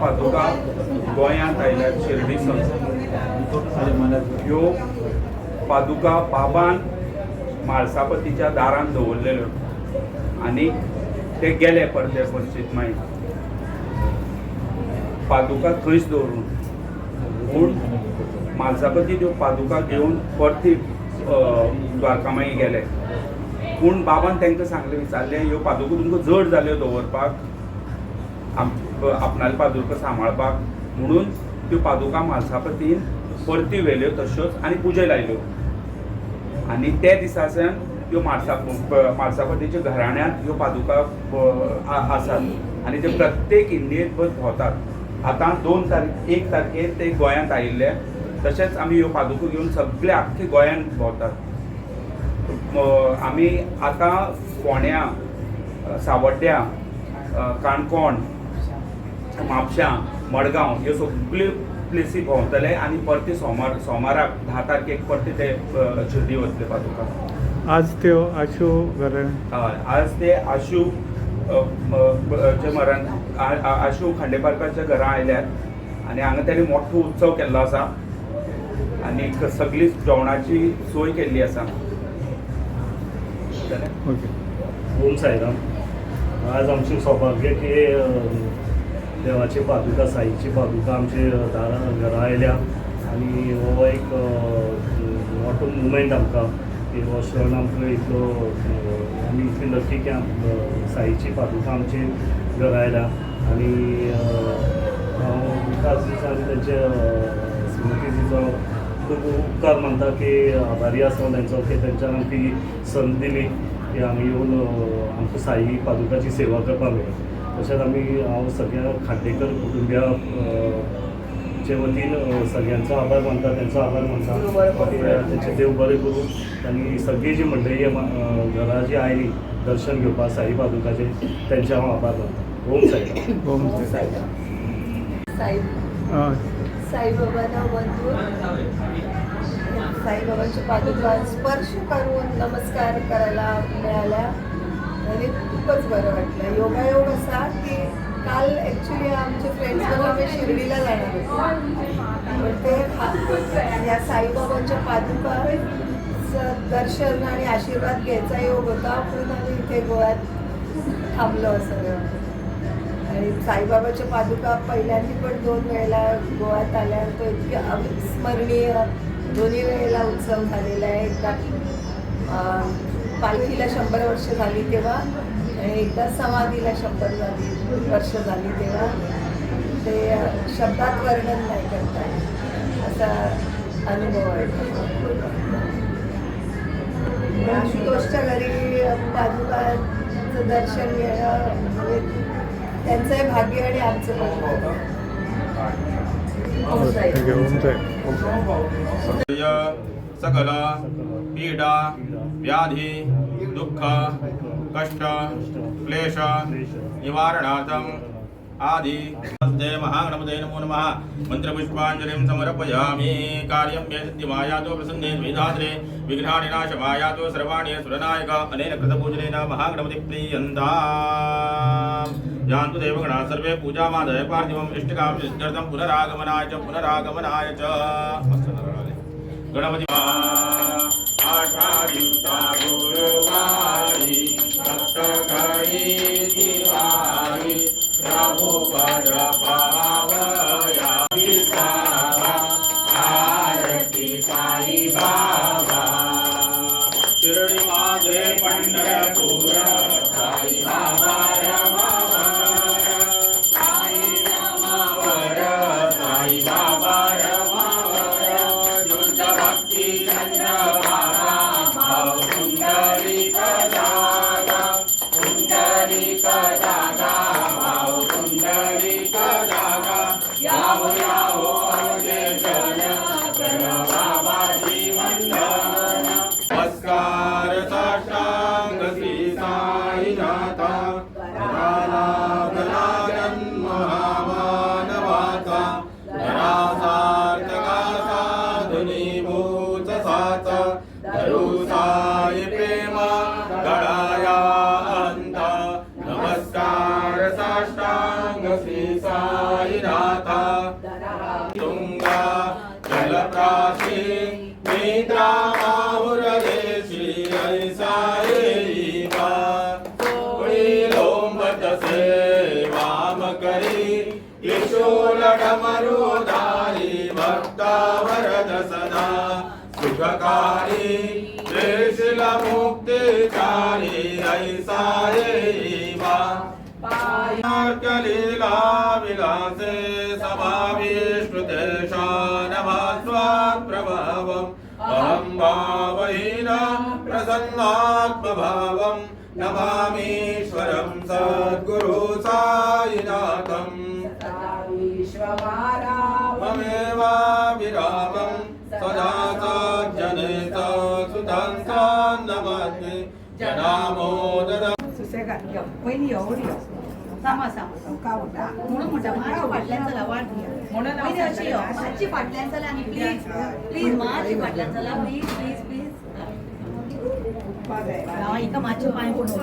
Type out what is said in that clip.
पादुका गोंयांत आयल्यात शिर्डी ह्यो पादुका बाबान म्हाळसापतीच्या दारान दवरलेल्यो आनी ते गेले परते पंचीत मागीर पादुका थंयच दवरून. पूण म्हालसापती त्यो पादुका घेवन परती द्वारका मागीर गेले. पूण बाबान तांकां सांगलें विचारलें ह्यो पादुका तुमकां जड जाल्यो दवरपाक आपणाले पादुका सांबाळपाक म्हणून त्यो पादुका म्हालसापतीन परती व्हेल्यो तश्योच आनी पुजे लायल्यो. आनी ते दिसाच्यान ह्यो म्हाळसा म्हाळसापतीच्या घराण्यांत ह्यो पादुका आसात. आनी ते प्रत्येक इंडियेंत भर भोंवतात. आतां दोन तारीख एक तारखेर ते गोंयांत आयिल्ले तशेंच आमी ह्यो पादुको घेवन सगळे आख्खे गोंयांत भोंवतात. आमी आतां फोण्या सावड्ड्या काणकोण म्हापशां मडगांव ह्यो सगळ्यो प्लेसी भोंवतले आनी परते सोमार सोमाराक धा तारखेक परते ते शिर्डी वतले पादुका आज त्यो आशू घरा हय आज ते आशू चे मरण आशू खांडेपारकाच्या घरा आयल्यात आनी हांगा तेणी मोठो उत्सव केल्लो आसा आनी सगळी जेवणाची सोय केल्ली आसा? ओके. ओम साईराम आज आमचे सौभाग्य की देवाची पादुका साईची पादुका आमचे दारा घरा आयल्या आनी हो एक मोठो मुमेंट आमकां की हो क्षण आमकां इतलो आमी इतली लकी की साईची पादुका आमची घरा आयल्या आनी हांव विकास दिसांनी तेंचे स्मृती खूब उपकार मानता की आभारी आसा तेंचो की तेंच्यान आमकां ही संद दिली की आमी येवन आमकां साई पादुकाची सेवा करपाक मेळ्ळी तशेंच आमी हांव सगळ्या खांडेकर कुटुंबिया चे वतीन सगळ्यांचो आभार मानता तेंचो आभार मानता तेंचे देव बरें करूं आनी सगळी जी मंडळी घरा जी आयली दर्शन घेवपाक साई पादुकाचे तेंचे हांव आभार मानता ओम साई ओम साई साई साईबाबांना वंदून साईबाबांच्या पादुका स्पर्श करून नमस्कार करायला मिळाल्या. खूपच बरं वाटलं. योगायोग असा की काल ॲक्च्युली आमचे फ्रेंड्स आम्ही शिर्डीला जाणार होतो. ते या साईबाबांच्या पादुका दर्शन आणि आशीर्वाद घ्यायचा योग होता. म्हणून आम्ही इथे गोव्यात थांबलो सगळं आणि साईबाबाच्या पादुका पहिल्यांदा पण दोन वेळेला गोव्यात आल्या. तो इतके अविस्मरणीय दोन्ही वेळेला उत्सव झालेला आहे. एकदा पालखीला शंभर वर्ष झाली तेव्हा. एकदा समाधीला शंभर झाली वर्ष झाली तेव्हा. ते शब्दात वर्णन नाही करता असा अनुभव आहे. आशुतोषच्या घरी बाजूबाचं दर्शन घेणं म्हणजे त्यांचंही भाग्य आणि आमचं भाग्य. सकल पीडा व्याधी दुःख कष्ट क्लेश निवारणार्थम आदि। हस्ते महागणपते नमो नमः। मन्त्रपुष्पाञ्जलिं समर्पयामि। कार्यं मे सिद्धिमायातो प्रसन्ने द्विधात्रे। विघ्नानिनाशमायातो सर्वाणि सुरनायक। अनेन कृतपूजनेन महागणपति प्रीयन्ता। जानतु देवगणा सर्वे पूजामादय पार्थिवम् इष्टकां सिद्ध्यर्थं पुनरागमनाय च पुनरागमनाय च। गणपति नराले. गुरुवारी सप्तकरी दिवाळी प्रभू पद पावया विसावा आरती साई बाबा शिर्डी माझे पंढरपूर साई बाबा बाबा भाव पुंडलिक जागा भाव श्री साईनाथ तुंगा जलप्राशी निद्रा माहुरदेशी ऐसा येईवा कोळी लोंबतसे वाम करी त्रिशूल डमरुधारी भक्ता वरद सदा सुखकारी देशिल मुक्तिकारी ऐसा येईवा लीला विलासे समाविष्कृतेशानभास्वात्प्रभावम् अहं भावहीन प्रसन्नात्मभावम् नमामीश्वरं सद्गुरु साईनाथम् ममेवाभिरामं सदा सज्जने सुतं नमस्ते जनामोदर सुसेगात य पहिली एवढी सामा सामा कावटा म्हणून म्हणटा मातशी फाटल्यान चला म्हणून अशी मातशी आनी प्लीज प्लीज मातशी फाटल्यान चला प्लीज प्लीज प्लीज हिका मातशे पांय पडून